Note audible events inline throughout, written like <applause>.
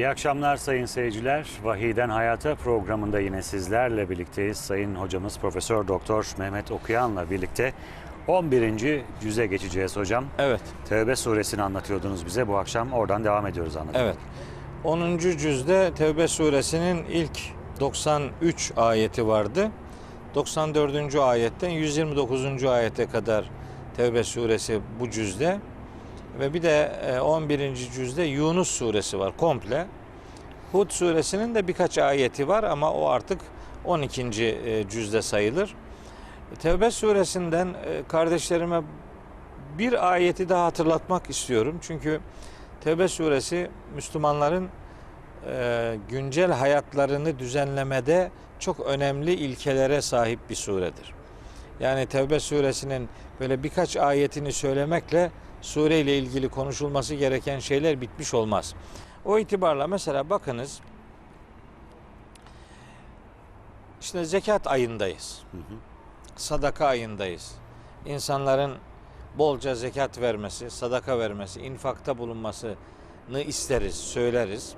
İyi akşamlar sayın seyirciler. Vahiden Hayata programında yine sizlerle birlikteyiz. Sayın hocamız Profesör Doktor Mehmet Okuyan'la birlikte 11. cüze geçeceğiz hocam. Evet, Tevbe suresini anlatıyordunuz bize. Bu akşam oradan devam ediyoruz anlatmaya. evet. 10. cüzde Tevbe suresinin ilk 93 ayeti vardı. 94. ayetten 129. ayete kadar Tevbe suresi bu cüzde. Ve bir de e, 11. cüzde Yunus suresi var komple. Hud suresinin de birkaç ayeti var ama o artık 12. e, cüzde sayılır. Tevbe suresinden e, kardeşlerime bir ayeti daha hatırlatmak istiyorum. Çünkü Tevbe suresi Müslümanların e, güncel hayatlarını düzenlemede çok önemli ilkelere sahip bir suredir. Yani Tevbe suresinin böyle birkaç ayetini söylemekle sure ile ilgili konuşulması gereken şeyler bitmiş olmaz. O itibarla mesela bakınız işte zekat ayındayız. Sadaka ayındayız. İnsanların bolca zekat vermesi, sadaka vermesi, infakta bulunmasını isteriz, söyleriz.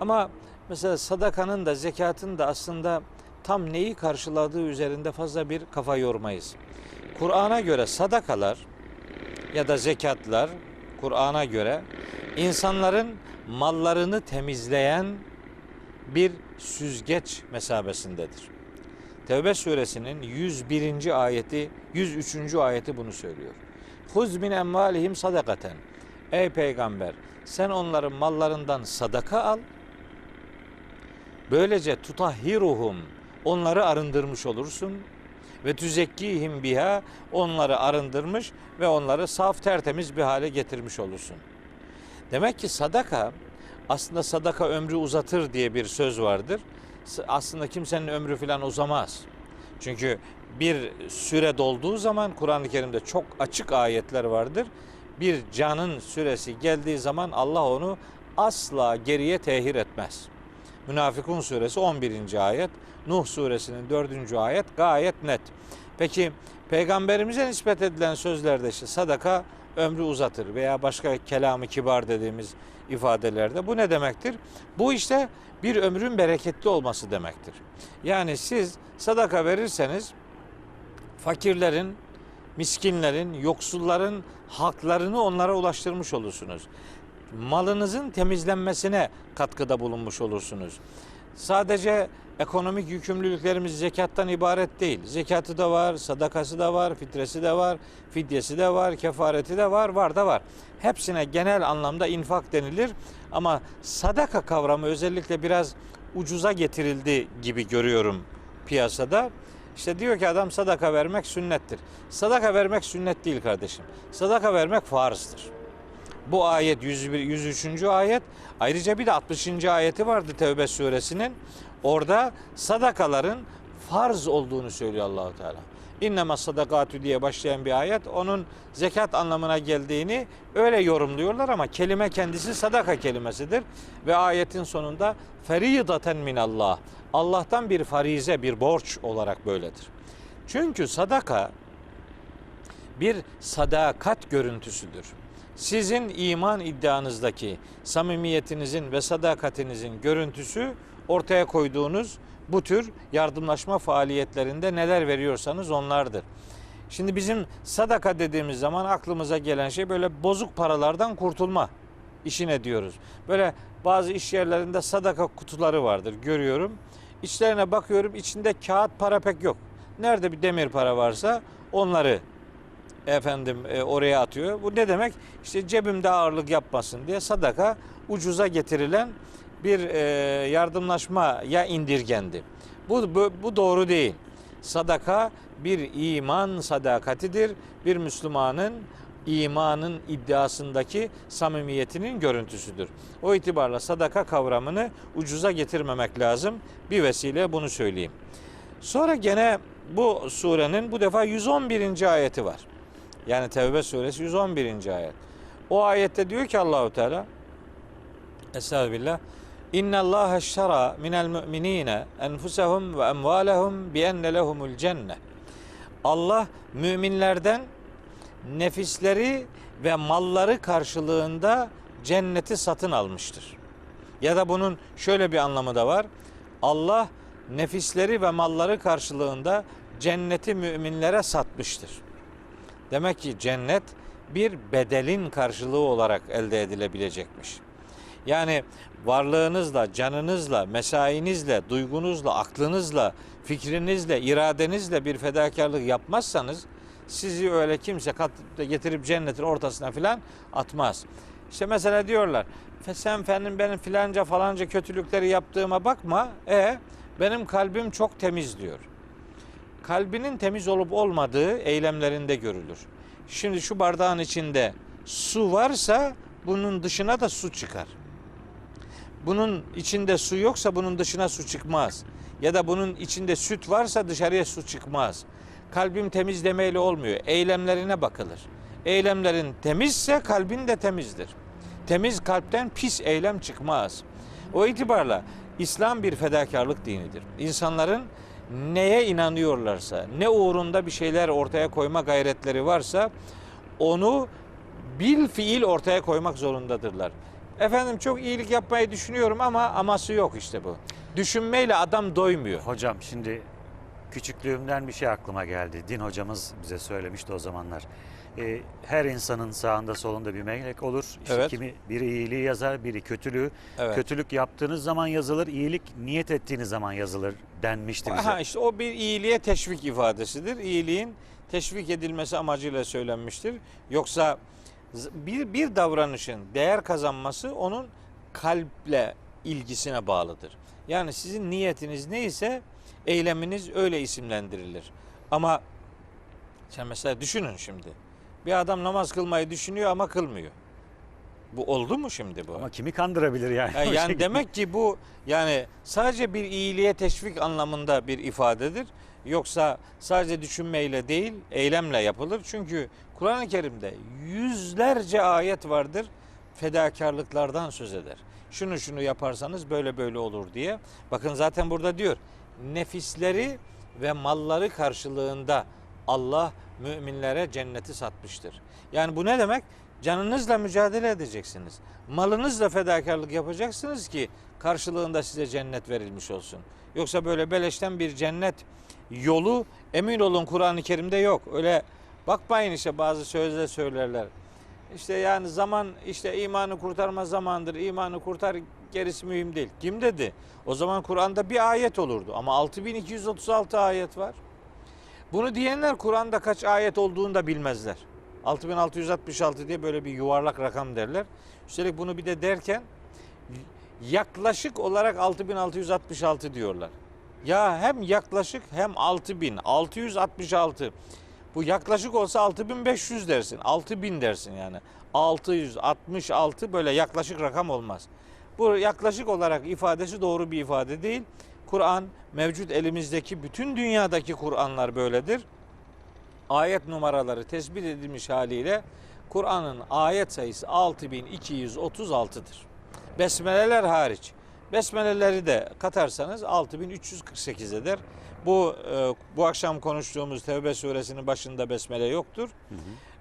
Ama mesela sadakanın da zekatın da aslında tam neyi karşıladığı üzerinde fazla bir kafa yormayız. Kur'an'a göre sadakalar ya da zekatlar Kur'an'a göre insanların mallarını temizleyen bir süzgeç mesabesindedir. Tevbe suresinin 101. ayeti, 103. ayeti bunu söylüyor. Huz min emvalihim sadakaten. Ey peygamber, sen onların mallarından sadaka al. Böylece tutahhiruhum, onları arındırmış olursun ve tüzekkihim biha, onları arındırmış ve onları saf tertemiz bir hale getirmiş olursun. Demek ki sadaka aslında sadaka ömrü uzatır diye bir söz vardır. Aslında kimsenin ömrü filan uzamaz. Çünkü bir süre dolduğu zaman Kur'an-ı Kerim'de çok açık ayetler vardır. Bir canın süresi geldiği zaman Allah onu asla geriye tehir etmez. Münafıkun suresi 11. ayet, Nuh suresinin 4. ayet gayet net. Peki peygamberimize nispet edilen sözlerde işte sadaka ömrü uzatır veya başka kelamı kibar dediğimiz ifadelerde bu ne demektir? Bu işte bir ömrün bereketli olması demektir. Yani siz sadaka verirseniz fakirlerin, miskinlerin, yoksulların haklarını onlara ulaştırmış olursunuz. Malınızın temizlenmesine katkıda bulunmuş olursunuz. Sadece ekonomik yükümlülüklerimiz zekattan ibaret değil. Zekatı da var, sadakası da var, fitresi de var, fidyesi de var, kefareti de var, var da var. Hepsine genel anlamda infak denilir ama sadaka kavramı özellikle biraz ucuza getirildi gibi görüyorum piyasada. İşte diyor ki adam sadaka vermek sünnettir. Sadaka vermek sünnet değil kardeşim. Sadaka vermek farzdır. Bu ayet 101, 103. ayet. Ayrıca bir de 60. ayeti vardı Tevbe suresinin. Orada sadakaların farz olduğunu söylüyor Allahu Teala. İnnemâ sadakatü diye başlayan bir ayet onun zekat anlamına geldiğini öyle yorumluyorlar ama kelime kendisi sadaka kelimesidir ve ayetin sonunda feridaten minallah Allah'tan bir farize bir borç olarak böyledir. Çünkü sadaka bir sadakat görüntüsüdür. Sizin iman iddianızdaki samimiyetinizin ve sadakatinizin görüntüsü ortaya koyduğunuz bu tür yardımlaşma faaliyetlerinde neler veriyorsanız onlardır. Şimdi bizim sadaka dediğimiz zaman aklımıza gelen şey böyle bozuk paralardan kurtulma işine diyoruz. Böyle bazı iş yerlerinde sadaka kutuları vardır görüyorum. İçlerine bakıyorum içinde kağıt para pek yok. Nerede bir demir para varsa onları efendim e, oraya atıyor. Bu ne demek? İşte cebimde ağırlık yapmasın diye sadaka ucuza getirilen bir e, yardımlaşmaya indirgendi. Bu, bu, bu doğru değil. Sadaka bir iman sadakatidir. Bir Müslümanın imanın iddiasındaki samimiyetinin görüntüsüdür. O itibarla sadaka kavramını ucuza getirmemek lazım. Bir vesile bunu söyleyeyim. Sonra gene bu surenin bu defa 111. ayeti var. Yani Tevbe suresi 111. ayet. O ayette diyor ki Allahu Teala Estağfirullah. İnna Allah eştara minel müminine enfusahum ve emvalahum bi enne lehumul cennet. Allah müminlerden nefisleri ve malları karşılığında cenneti satın almıştır. Ya da bunun şöyle bir anlamı da var. Allah nefisleri ve malları karşılığında cenneti müminlere satmıştır. Demek ki cennet bir bedelin karşılığı olarak elde edilebilecekmiş. Yani varlığınızla, canınızla, mesainizle, duygunuzla, aklınızla, fikrinizle, iradenizle bir fedakarlık yapmazsanız sizi öyle kimse kat getirip cennetin ortasına filan atmaz. İşte mesela diyorlar "Fe- sen efendim benim filanca falanca kötülükleri yaptığıma bakma. E benim kalbim çok temiz diyor. Kalbinin temiz olup olmadığı eylemlerinde görülür. Şimdi şu bardağın içinde su varsa bunun dışına da su çıkar. Bunun içinde su yoksa bunun dışına su çıkmaz. Ya da bunun içinde süt varsa dışarıya su çıkmaz. Kalbim temiz demeyle olmuyor. Eylemlerine bakılır. Eylemlerin temizse kalbin de temizdir. Temiz kalpten pis eylem çıkmaz. O itibarla İslam bir fedakarlık dinidir. İnsanların neye inanıyorlarsa, ne uğrunda bir şeyler ortaya koyma gayretleri varsa onu bil fiil ortaya koymak zorundadırlar. Efendim çok iyilik yapmayı düşünüyorum ama aması yok işte bu. Düşünmeyle adam doymuyor. Hocam şimdi küçüklüğümden bir şey aklıma geldi. Din hocamız bize söylemişti o zamanlar. Ee, her insanın sağında solunda bir melek olur. İşte Evet. kimi biri iyiliği yazar, biri kötülüğü. Evet. Kötülük yaptığınız zaman yazılır, iyilik niyet ettiğiniz zaman yazılır denmişti bize. Aha işte o bir iyiliğe teşvik ifadesidir. İyiliğin teşvik edilmesi amacıyla söylenmiştir. Yoksa bir bir davranışın değer kazanması onun kalple ilgisine bağlıdır. Yani sizin niyetiniz neyse eyleminiz öyle isimlendirilir. Ama sen mesela düşünün şimdi. Bir adam namaz kılmayı düşünüyor ama kılmıyor. Bu oldu mu şimdi bu? Ama kimi kandırabilir yani? <laughs> Yani, yani demek ki bu yani sadece bir iyiliğe teşvik anlamında bir ifadedir. Yoksa sadece düşünmeyle değil, eylemle yapılır. Çünkü Kur'an-ı Kerim'de yüzlerce ayet vardır fedakarlıklardan söz eder. Şunu şunu yaparsanız böyle böyle olur diye. Bakın zaten burada diyor. Nefisleri ve malları karşılığında Allah müminlere cenneti satmıştır. Yani bu ne demek? Canınızla mücadele edeceksiniz. Malınızla fedakarlık yapacaksınız ki karşılığında size cennet verilmiş olsun. Yoksa böyle beleşten bir cennet yolu emin olun Kur'an-ı Kerim'de yok. Öyle bakmayın işte bazı sözler söylerler. İşte yani zaman işte imanı kurtarma zamandır. İmanı kurtar gerisi mühim değil. Kim dedi? O zaman Kur'an'da bir ayet olurdu ama 6236 ayet var. Bunu diyenler Kur'an'da kaç ayet olduğunu da bilmezler. 6666 diye böyle bir yuvarlak rakam derler. Üstelik bunu bir de derken yaklaşık olarak 6666 diyorlar. Ya hem yaklaşık hem 6666. Bu yaklaşık olsa 6500 dersin. 6000 dersin yani. 666 böyle yaklaşık rakam olmaz. Bu yaklaşık olarak ifadesi doğru bir ifade değil. Kur'an mevcut elimizdeki bütün dünyadaki Kur'anlar böyledir. Ayet numaraları tespit edilmiş haliyle Kur'an'ın ayet sayısı 6236'dır. Besmeleler hariç. Besmeleleri de katarsanız 6348 eder. Bu e, bu akşam konuştuğumuz Tevbe suresinin başında besmele yoktur.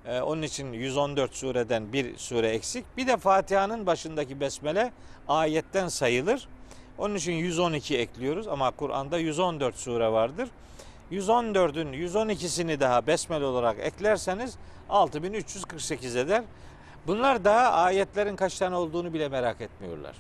E, onun için 114 sureden bir sure eksik. Bir de Fatiha'nın başındaki besmele ayetten sayılır. Onun için 112 ekliyoruz ama Kur'an'da 114 sure vardır. 114'ün 112'sini daha besmele olarak eklerseniz 6348 eder. Bunlar daha ayetlerin kaç tane olduğunu bile merak etmiyorlar.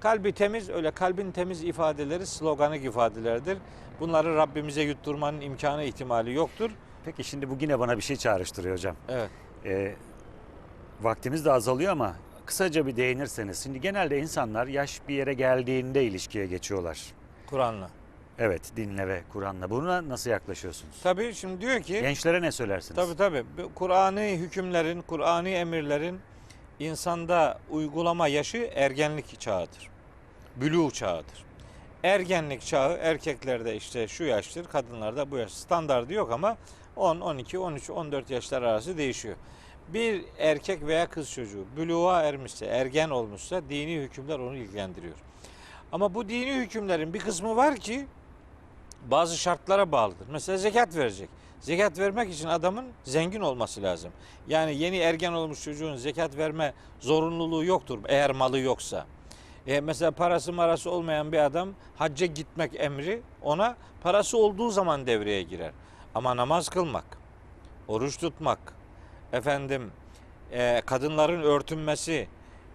Kalbi temiz öyle kalbin temiz ifadeleri sloganik ifadelerdir. Bunları Rabbimize yutturmanın imkanı ihtimali yoktur. Peki şimdi bu yine bana bir şey çağrıştırıyor hocam. Evet. Ee, vaktimiz de azalıyor ama kısaca bir değinirseniz. Şimdi genelde insanlar yaş bir yere geldiğinde ilişkiye geçiyorlar. Kur'an'la. Evet dinle ve Kur'an'la. Buna nasıl yaklaşıyorsunuz? Tabii şimdi diyor ki Gençlere ne söylersiniz? Tabii tabii. Kur'an'ı hükümlerin, Kur'an'ı emirlerin insanda uygulama yaşı ergenlik çağıdır. Bülû çağıdır. Ergenlik çağı erkeklerde işte şu yaştır, kadınlarda bu yaş. Standardı yok ama 10, 12, 13, 14 yaşlar arası değişiyor. Bir erkek veya kız çocuğu bülûğa ermişse, ergen olmuşsa dini hükümler onu ilgilendiriyor. Ama bu dini hükümlerin bir kısmı var ki bazı şartlara bağlıdır. Mesela zekat verecek. Zekat vermek için adamın zengin olması lazım. Yani yeni ergen olmuş çocuğun zekat verme zorunluluğu yoktur eğer malı yoksa. E mesela parası marası olmayan bir adam hacca gitmek emri ona parası olduğu zaman devreye girer. Ama namaz kılmak, oruç tutmak, efendim e, kadınların örtünmesi,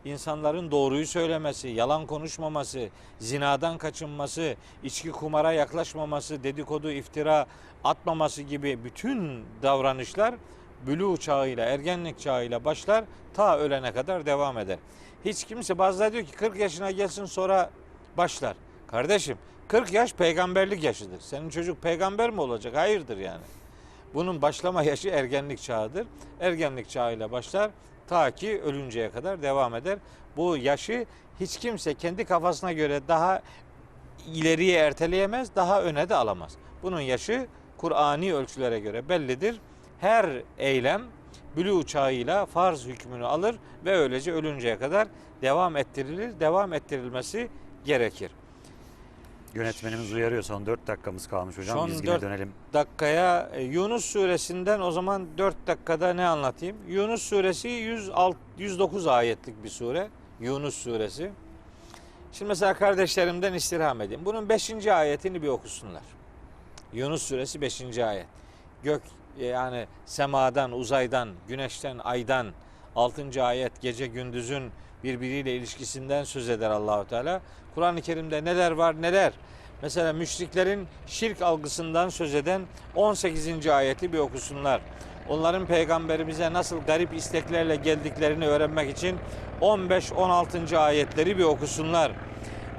insanların doğruyu söylemesi, yalan konuşmaması, zinadan kaçınması, içki kumara yaklaşmaması, dedikodu, iftira atmaması gibi bütün davranışlar bülü çağıyla, ergenlik çağıyla başlar, ta ölene kadar devam eder. Hiç kimse bazıları diyor ki 40 yaşına gelsin sonra başlar. Kardeşim 40 yaş peygamberlik yaşıdır. Senin çocuk peygamber mi olacak? Hayırdır yani. Bunun başlama yaşı ergenlik çağıdır. Ergenlik çağıyla başlar ta ki ölünceye kadar devam eder. Bu yaşı hiç kimse kendi kafasına göre daha ileriye erteleyemez, daha öne de alamaz. Bunun yaşı Kur'ani ölçülere göre bellidir. Her eylem bülü çağıyla farz hükmünü alır ve öylece ölünceye kadar devam ettirilir. Devam ettirilmesi gerekir. Yönetmenimiz uyarıyor. Son 4 dakikamız kalmış hocam. Son Biz yine dört- dönelim. dakikaya e, Yunus suresinden o zaman 4 dakikada ne anlatayım? Yunus suresi 106, 109 ayetlik bir sure. Yunus suresi. Şimdi mesela kardeşlerimden istirham edeyim. Bunun 5. ayetini bir okusunlar. Yunus suresi 5. ayet. Gök e, yani semadan, uzaydan, güneşten, aydan 6. ayet gece gündüzün birbiriyle ilişkisinden söz eder Allahu Teala. Kur'an-ı Kerim'de neler var neler. Mesela müşriklerin şirk algısından söz eden 18. ayeti bir okusunlar. Onların peygamberimize nasıl garip isteklerle geldiklerini öğrenmek için 15-16. ayetleri bir okusunlar.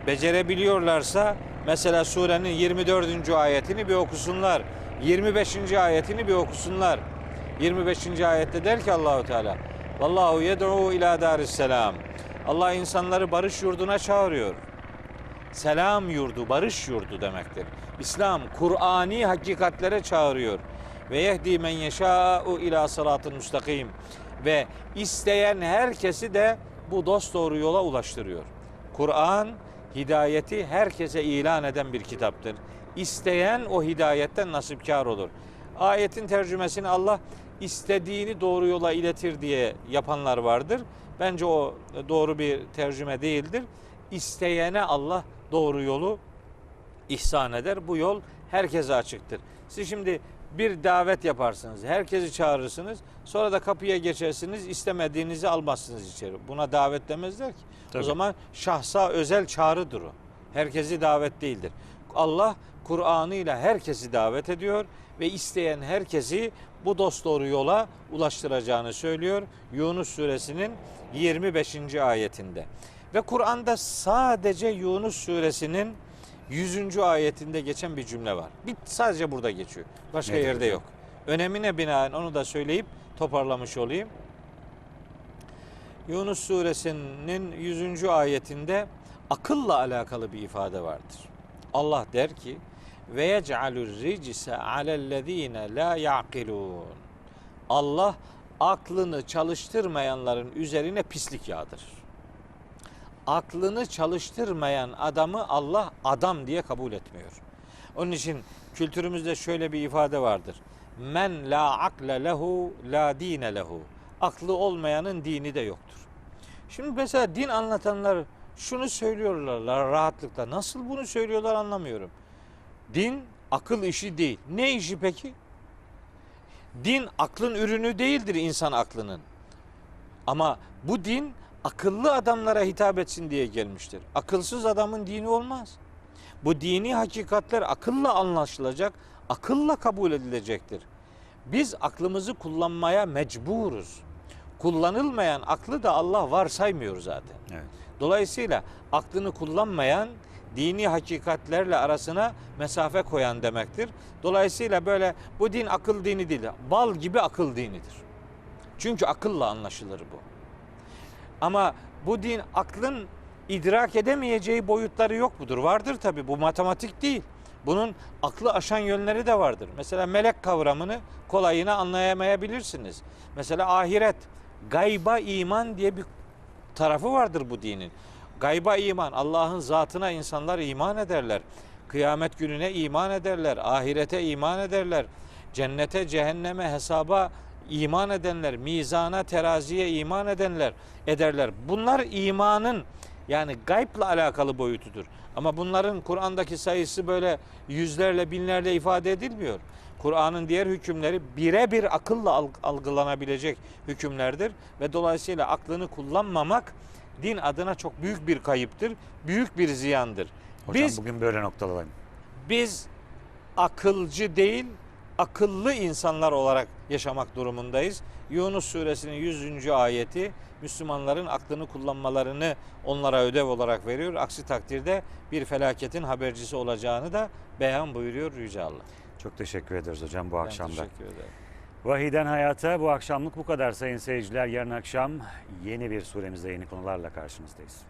Becerebiliyorlarsa mesela surenin 24. ayetini bir okusunlar. 25. ayetini bir okusunlar. 25. ayette der ki Allahu Teala Vallahu yed'u ila daris selam. Allah insanları barış yurduna çağırıyor. Selam yurdu, barış yurdu demektir. İslam Kur'ani hakikatlere çağırıyor. Ve yehdi men yeşâ'u ila sıratın müstakim. Ve isteyen herkesi de bu dost doğru yola ulaştırıyor. Kur'an hidayeti herkese ilan eden bir kitaptır. İsteyen o hidayetten nasipkar olur. Ayetin tercümesini Allah istediğini doğru yola iletir diye yapanlar vardır. Bence o doğru bir tercüme değildir. İsteyene Allah doğru yolu ihsan eder. Bu yol herkese açıktır. Siz şimdi bir davet yaparsınız. Herkesi çağırırsınız. Sonra da kapıya geçersiniz. istemediğinizi almazsınız içeri. Buna davet demezler ki. Tabii. O zaman şahsa özel çağrıdır o. Herkesi davet değildir. Allah Kur'an'ıyla herkesi davet ediyor ve isteyen herkesi bu dosdoğru yola ulaştıracağını söylüyor. Yunus suresinin 25. ayetinde. Ve Kur'an'da sadece Yunus suresinin 100. ayetinde geçen bir cümle var. Bir sadece burada geçiyor. Başka Nedir yerde hocam? yok. Önemine binaen onu da söyleyip toparlamış olayım. Yunus suresinin 100. ayetinde akılla alakalı bir ifade vardır. Allah der ki ve yec'alur ricse alellezine la yaqilun. Allah aklını çalıştırmayanların üzerine pislik yağdırır. Aklını çalıştırmayan adamı Allah adam diye kabul etmiyor. Onun için kültürümüzde şöyle bir ifade vardır. Men la akle lehu la dine lehu. Aklı olmayanın dini de yoktur. Şimdi mesela din anlatanlar şunu söylüyorlar rahatlıkla. Nasıl bunu söylüyorlar anlamıyorum. Din akıl işi değil. Ne işi peki? Din aklın ürünü değildir insan aklının. Ama bu din akıllı adamlara hitap etsin diye gelmiştir. Akılsız adamın dini olmaz. Bu dini hakikatler akılla anlaşılacak, akılla kabul edilecektir. Biz aklımızı kullanmaya mecburuz. Kullanılmayan aklı da Allah varsaymıyor zaten. Evet. Dolayısıyla aklını kullanmayan dini hakikatlerle arasına mesafe koyan demektir. Dolayısıyla böyle bu din akıl dini değil. Bal gibi akıl dinidir. Çünkü akılla anlaşılır bu. Ama bu din aklın idrak edemeyeceği boyutları yok mudur? Vardır tabi. Bu matematik değil. Bunun aklı aşan yönleri de vardır. Mesela melek kavramını kolayına anlayamayabilirsiniz. Mesela ahiret, gayba iman diye bir tarafı vardır bu dinin. Gayba iman, Allah'ın zatına insanlar iman ederler. Kıyamet gününe iman ederler, ahirete iman ederler. Cennete, cehenneme, hesaba iman edenler, mizana, teraziye iman edenler ederler. Bunlar imanın Yani gaybla alakalı boyutudur. Ama bunların Kur'an'daki sayısı böyle yüzlerle binlerle ifade edilmiyor. Kur'an'ın diğer hükümleri birebir akılla alg- algılanabilecek hükümlerdir ve dolayısıyla aklını kullanmamak din adına çok büyük bir kayıptır, büyük bir ziyandır. Hocam Biz bugün böyle noktalayalım. biz akılcı değil, akıllı insanlar olarak yaşamak durumundayız. Yunus suresinin 100. ayeti Müslümanların aklını kullanmalarını onlara ödev olarak veriyor. Aksi takdirde bir felaketin habercisi olacağını da beyan buyuruyor Yüce Allah. Çok teşekkür ederiz hocam bu Ben akşamda. teşekkür ederim. Vahiden Hayata bu akşamlık bu kadar sayın seyirciler. Yarın akşam yeni bir suremizde yeni konularla karşınızdayız.